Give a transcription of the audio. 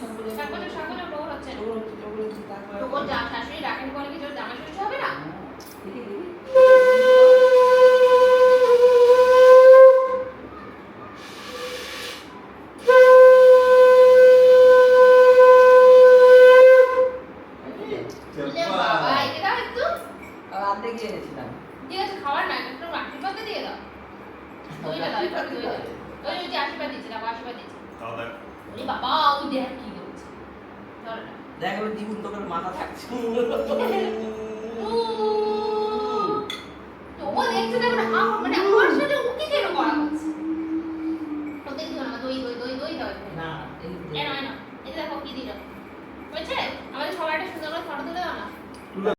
সাগরের সাকলে সাকলে ডোগর হচ্ছে ওগুলো হচ্ছে ওগুলো হচ্ছে তারপরে ডোগর যা শাশুড়ি রাখেন বলে কি জোর জামা ষষ্ঠী হবে না? দেখি দেখি বুঝলে বাবা আশীর্বাদ ওই যে আশীর্বাদ দিচ্ছে না আশীর্বাদ দিচ্ছে। দেখ। বাবা ওই দেখ এবার দ্বিগুণ তোকে মাথা থাকছে না মানে মানে এই দেখো কি দিল হয়েছে আমাদের সবাই একটা সুন্দর করে ফটো তুলে দাও না